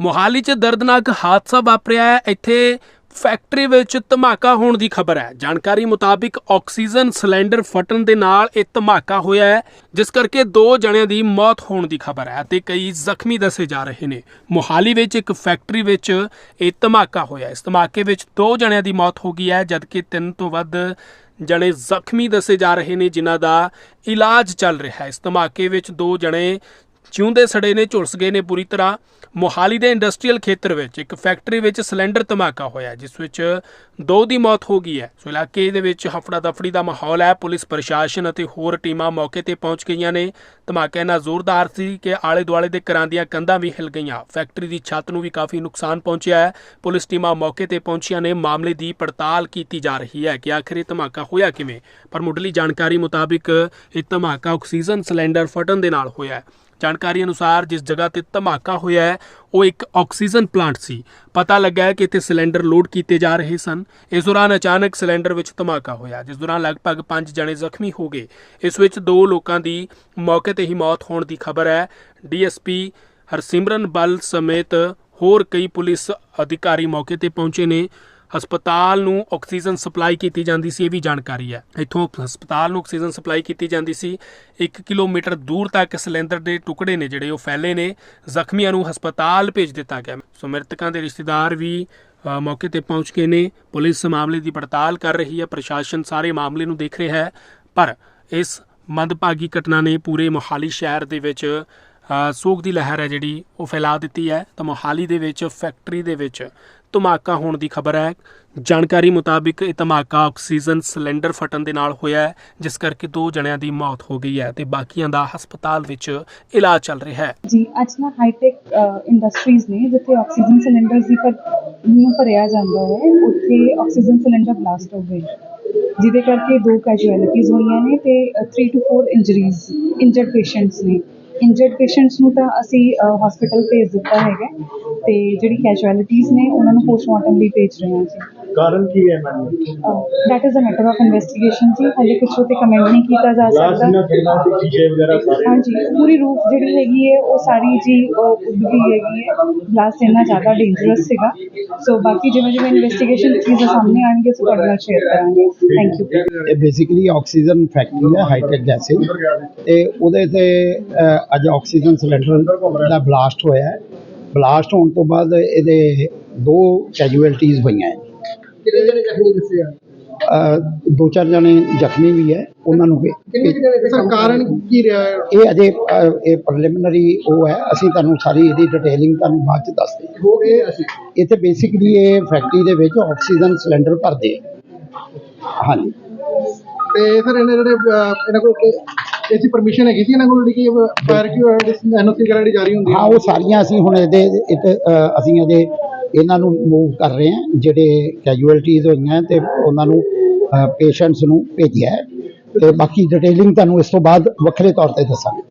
ਮੋਹਾਲੀ 'ਚ ਦਰਦਨਾਕ ਹਾਦਸਾ ਵਾਪਰਿਆ ਹੈ। ਇੱਥੇ ਫੈਕਟਰੀ ਵਿੱਚ ਧਮਾਕਾ ਹੋਣ ਦੀ ਖਬਰ ਹੈ। ਜਾਣਕਾਰੀ ਮੁਤਾਬਿਕ ਆਕਸੀਜਨ ਸਿਲੰਡਰ ਫਟਣ ਦੇ ਨਾਲ ਇਹ ਧਮਾਕਾ ਹੋਇਆ ਹੈ, ਜਿਸ ਕਰਕੇ ਦੋ ਜਣਿਆਂ ਦੀ ਮੌਤ ਹੋਣ ਦੀ ਖਬਰ ਹੈ ਤੇ ਕਈ ਜ਼ਖਮੀ ਦੱਸੇ ਜਾ ਰਹੇ ਨੇ। ਮੋਹਾਲੀ ਵਿੱਚ ਇੱਕ ਫੈਕਟਰੀ ਵਿੱਚ ਇਹ ਧਮਾਕਾ ਹੋਇਆ ਇਸ ਧਮਾਕੇ ਵਿੱਚ ਦੋ ਜਣਿਆਂ ਦੀ ਮੌਤ ਹੋ ਗਈ ਹੈ, ਜਦਕਿ ਤਿੰਨ ਤੋਂ ਵੱਧ ਜਣੇ ਜ਼ਖਮੀ ਦੱਸੇ ਜਾ ਰਹੇ ਨੇ, ਜਿਨ੍ਹਾਂ ਦਾ ਇਲਾਜ ਚੱਲ ਰਿਹਾ ਹੈ। ਇਸ ਧਮਾਕੇ ਵਿੱਚ ਦੋ ਜਣੇ ਚਿਉਂਦੇ ਸੜੇ ਨੇ, ਝੁਲਸ ਗਏ ਨੇ ਪੂਰੀ ਤਰ੍ਹਾਂ। ਮੋਹਾਲੀ ਦੇ ਇੰਡਸਟਰੀਅਲ ਖੇਤਰ ਵਿੱਚ ਇੱਕ ਫੈਕਟਰੀ ਵਿੱਚ ਸਿਲੰਡਰ ਧਮਾਕਾ ਹੋਇਆ, ਜਿਸ ਵਿੱਚ ਦੋ ਦੀ ਮੌਤ ਹੋ ਗਈ ਹੈ। ਸੋ ਇਲਾਕੇ ਦੇ ਵਿੱਚ ਹਫੜਾ ਦਫੜੀ ਦਾ ਮਾਹੌਲ ਹੈ। ਪੁਲਿਸ, ਪ੍ਰਸ਼ਾਸਨ ਅਤੇ ਹੋਰ ਟੀਮਾਂ ਮੌਕੇ ਤੇ ਪਹੁੰਚ ਗਈਆਂ ਨੇ। ਧਮਾਕਾ ਇੰਨਾ ਜ਼ੋਰਦਾਰ ਸੀ ਕਿ ਆਲੇ ਦੁਆਲੇ ਦੇ ਘਰਾਂ ਦੀਆਂ ਕੰਧਾਂ ਵੀ ਹਿਲ ਗਈਆਂ। ਫੈਕਟਰੀ ਦੀ ਛੱਤ ਨੂੰ ਵੀ ਕਾਫੀ ਨੁਕਸਾਨ ਪਹੁੰਚਿਆ ਹੈ। ਪੁਲਿਸ ਟੀਮਾਂ ਮੌਕੇ ਤੇ ਪਹੁੰਚੀਆਂ ਨੇ। ਮਾਮਲੇ ਦੀ ਪੜਤਾਲ ਕੀਤੀ ਜਾ ਰਹੀ ਹੈ ਕਿ ਆਖਿਰ ਇਹ ਧਮਾਕਾ ਹੋਇਆ ਕਿਵੇਂ? ਪਰ ਮੁੱਢਲੀ ਜਾਣਕਾਰੀ ਮੁਤਾਬਿਕ ਇਹ ਧਮਾਕਾ ਆਕਸੀਜਨ ਸਿਲੰਡਰ ਫਟਣ ਦੇ ਨਾਲ ਹੋਇਆ ਹੈ। ਜਾਣਕਾਰੀ ਅਨੁਸਾਰ ਜਿਸ ਜਗ੍ਹਾ ਤੇ ਧਮਾਕਾ ਹੋਇਆ ਹੈ, ਉਹ ਇੱਕ ਆਕਸੀਜਨ ਪਲਾਂਟ ਸੀ। ਪਤਾ ਲੱਗਾ ਹੈ ਕਿ ਇੱਥੇ ਸਿਲੰਡਰ ਲੋਡ ਕੀਤੇ ਜਾ ਰਹੇ ਸਨ। ਇਸ ਦੌਰਾਨ ਅਚਾਨਕ ਸਿਲੰਡਰ ਵਿੱਚ ਧਮਾਕਾ ਹੋਇਆ, ਜਿਸ ਦੌਰਾਨ ਲਗਭਗ 5 ਜਣੇ ਜ਼ਖਮੀ ਹੋ ਗਏ। ਇਸ ਵਿੱਚ ਦੋ ਲੋਕਾਂ ਦੀ ਮੌਕੇ ਤੇ ਹੀ ਮੌਤ ਹੋਣ ਦੀ ਖਬਰ ਹੈ। ਡੀਐਸਪੀ ਹਰਸਿਮਰਨ ਬਲ ਸਮੇਤ ਹੋਰ ਕਈ ਪੁਲਿਸ ਅਧਿਕਾਰੀ ਮੌਕੇ ਤੇ ਪਹੁੰਚੇ ਨੇ। ਹਸਪਤਾਲ ਨੂੰ ਆਕਸੀਜਨ ਸਪਲਾਈ ਕੀਤੀ ਜਾਂਦੀ ਸੀ, ਇਹ ਵੀ ਜਾਣਕਾਰੀ ਹੈ। ਇੱਥੋਂ ਹਸਪਤਾਲ ਨੂੰ ਆਕਸੀਜਨ ਸਪਲਾਈ ਕੀਤੀ ਜਾਂਦੀ ਸੀ। 1 ਕਿਲੋਮੀਟਰ ਦੂਰ ਤੱਕ ਸਿਲੰਡਰ ਦੇ ਟੁਕੜੇ ਨੇ ਜਿਹੜੇ ਉਹ ਫੈਲੇ ਨੇ, ਜ਼ਖਮੀਆਂ ਨੂੰ ਹਸਪਤਾਲ ਭੇਜ ਦਿੱਤਾ ਗਿਆ। ਸੋ ਮ੍ਰਿਤਕਾਂ ਦੇ ਰਿਸ਼ਤੇਦਾਰ ਵੀ ਮੌਕੇ ਤੇ ਪਹੁੰਚ ਗਏ ਨੇ। ਪੁਲਿਸ ਮਾਮਲੇ ਦੀ ਪੜਤਾਲ ਕਰ ਰਹੀ ਹੈ, ਪ੍ਰਸ਼ਾਸਨ ਸਾਰੇ ਮਾਮਲੇ ਨੂੰ ਦੇਖ ਰਿਹਾ ਹੈ। ਪਰ ਇਸ ਮੰਦਭਾਗੀ ਘਟਨਾ ਨੇ ਪੂਰੇ ਮੋਹਾਲੀ ਸ਼ਹਿਰ ਦੇ ਵਿੱਚ ਸੋਗ ਦੀ ਲਹਿਰ ਹੈ ਜਿਹੜੀ ਉਹ ਫੈਲਾ ਦਿੱਤੀ ਹੈ। ਤਾਂ ਮੋਹਾਲੀ ਦੇ ਵਿੱਚ, ਫੈਕਟਰੀ ਦੇ ਵਿੱਚ ਧਮਾਕਾ ਹੋਣ ਦੀ ਖਬਰ ਹੈ। ਜਾਣਕਾਰੀ ਮੁਤਾਬਿਕ ਇਹ ਧਮਾਕਾ ਆਕਸੀਜਨ ਸਿਲੰਡਰ ਫਟਣ ਦੇ ਨਾਲ ਹੋਇਆ ਹੈ, ਜਿਸ ਕਰਕੇ ਦੋ ਜਣਿਆਂ ਦੀ ਮੌਤ ਹੋ ਗਈ ਹੈ ਤੇ ਬਾਕੀਆਂ ਦਾ ਹਸਪਤਾਲ ਵਿੱਚ ਇਲਾਜ ਚੱਲ ਰਿਹਾ ਹੈ। ਜੀ, ਅੱਜ ਨਾ ਹਾਈਟੈਕ ਇੰਡਸਟਰੀਜ਼ ਨੇ ਜਿੱਥੇ ਆਕਸੀਜਨ ਸਿਲੰਡਰਸ ਦੀ ਪਰ ਨੂੰ ਭਰਿਆ ਜਾਂਦਾ ਹੈ, ਉੱਥੇ ਆਕਸੀਜਨ ਸਿਲੰਡਰ ਬਲਾਸਟ ਹੋ ਗਏ। ਜਿਹਦੇ ਕਰਕੇ ਦੋ ਕੈਜੁਅਲਿਟੀਜ਼ ਹੋਈਆਂ ਨੇ ਤੇ 3 ਟੂ 4 ਇੰਜਰੀਜ਼ ਇੰਜਰਡ ਪੇਸ਼ੈਂਟਸ ਨੇ। ਇੰਜਰਡ ਪੇਸ਼ੈਂਟਸ ਨੂੰ ਤਾਂ ਅਸੀਂ ਹਸਪੀਟਲ ਭੇਜ ਦਿੱਤਾ ਹੈਗਾ ਅਤੇ ਜਿਹੜੀ ਕੈਜੁਅਲਿਟੀਜ਼ ਨੇ, ਉਹਨਾਂ ਨੂੰ ਪੋਸਟਮਾਰਟਮ ਲਈ ਭੇਜ ਰਹੇ ਹਾਂ ਜੀ। ਕਾਰਨ ਕੀ ਹੈ ma'am? That is a matter of investigation ਜੀ। ਹਾਲੇ ਕੁਝ ਉਤੇ ਕਮੈਂਟ ਨਹੀਂ ਕੀਤਾ ਜਾ ਸਕਦਾ। ਨਾ ਖੇਡਣਾ ਤੇ ਸ਼ੀਸ਼ੇ ਵਗੈਰਾ ਸਾਰੇ ਹਾਂਜੀ ਪੂਰੀ ਰੂਫ ਜਿਹੜੀ ਹੈਗੀ ਹੈ ਉਹ ਸਾਰੀ ਜੀ ਉੱਡ ਗਈ ਹੈਗੀ ਹੈ। ਗਲਾਸ ਇੰਨਾ ਜ਼ਿਆਦਾ ਡੇਂਜਰਸ ਸੀਗਾ। ਸੋ ਬਾਕੀ ਜਿਵੇਂ ਜਿਵੇਂ ਇਨਵੈਸਟੀਗੇਸ਼ਨ ਚੀਜ਼ਾਂ ਸਾਹਮਣੇ ਆਣਗੇ ਅਸੀਂ ਤੁਹਾਡੇ ਨਾਲ ਸ਼ੇਅਰ ਕਰਾਂਗੇ। ਥੈਂਕ ਯੂ ਇਹ ਬੇਸਿਕਲੀ ਆਕਸੀਜਨ ਫੈਕਟਰੀ ਹੈ ਹਾਈਟੈਕ ਗੈਸਿਸ ਤੇ ਉਹਦੇ ਤੇ ਅੱਜ ਆਕਸੀਜਨ ਸਿਲੰਡਰ ਦਾ ਬਲਾਸਟ ਹੋਇਆ ਹੈ। ਬਲਾਸਟ ਹੋਣ ਤੋਂ ਬਾਅਦ ਇਹਦੇ ਦੋ ਕੈਜੂਅਲਟੀਜ਼ ਹੋਈਆਂ ਹੈ। ਕਿੰਨੇ ਜਣੇ ਜ਼ਖਮੀ ਦੱਸੇ ਆ? ਅਹ, ਦੋ ਚਾਰ ਜਣੇ ਜ਼ਖਮੀ ਵੀ ਹੈ ਉਹਨਾਂ ਨੂੰ ਵੀ ਕਿੰਨੇ ਜਣੇ ਸਰ ਕਾਰਨ ਕੀ ਰਿਹਾ ਹੈ? ਇਹ ਅਜੇ ਅਹ, ਇਹ ਪ੍ਰੀਲਿਮਿਨਰੀ ਉਹ ਹੈ ਅਸੀਂ ਤੁਹਾਨੂੰ ਸਾਰੀ ਇਹਦੀ ਡਿਟੇਲਿੰਗ ਤੁਹਾਨੂੰ ਬਾਅਦ ਚ ਦੱਸਦੇ ਹਾਂ ਹੋ ਗਏ ਅਸੀਂ? ਇੱਥੇ ਬੇਸਿਕਲੀ ਇਹ ਫੈਕਟਰੀ ਦੇ ਵਿੱਚ ਆਕਸੀਜਨ ਸਿਲੰਡਰ ਭਰਦੇ ਆ। ਹਾਂਜੀ। ਤੇ ਸਰ ਇਹਨਾਂ ਜਿਹੜੇ ਅਹ, ਇਹਨਾਂ ਕੋਲ ਐਸੀ ਪਰਮਿਸ਼ਨ ਹੈਗੀ ਸੀ ਇਹਨਾਂ ਕੋਲ ਜਿਹੜੀ ਕਿ ਫਾਇਰ ਕੀ ਐਨਓਸੀ ਵਗੈਰਾ ਜਿਹੜੀ ਜਾਰੀ ਹੁੰਦੀ ਹਾਂ? ਉਹ ਸਾਰੀਆਂ ਅਸੀਂ ਹੁਣ ਇਹਦੇ ਇੱਥੇ ਅ, ਅਸੀਂ ਅਜੇ ਇਹਨਾਂ ਨੂੰ ਮੂਵ ਕਰ ਰਹੇ ਹਾਂ, ਜਿਹੜੇ ਕੈਜੂਅਲਟੀਜ਼ ਹੋਈਆਂ ਤੇ ਉਹਨਾਂ ਨੂੰ ਪੇਸ਼ੈਂਟਸ ਨੂੰ ਭੇਜਿਆ ਹੈ। ਤੇ ਬਾਕੀ ਡਿਟੇਲਿੰਗ ਤੁਹਾਨੂੰ ਇਸ ਤੋਂ ਬਾਅਦ ਵੱਖਰੇ ਤੌਰ ਤੇ ਦੱਸਾਂਗੇ।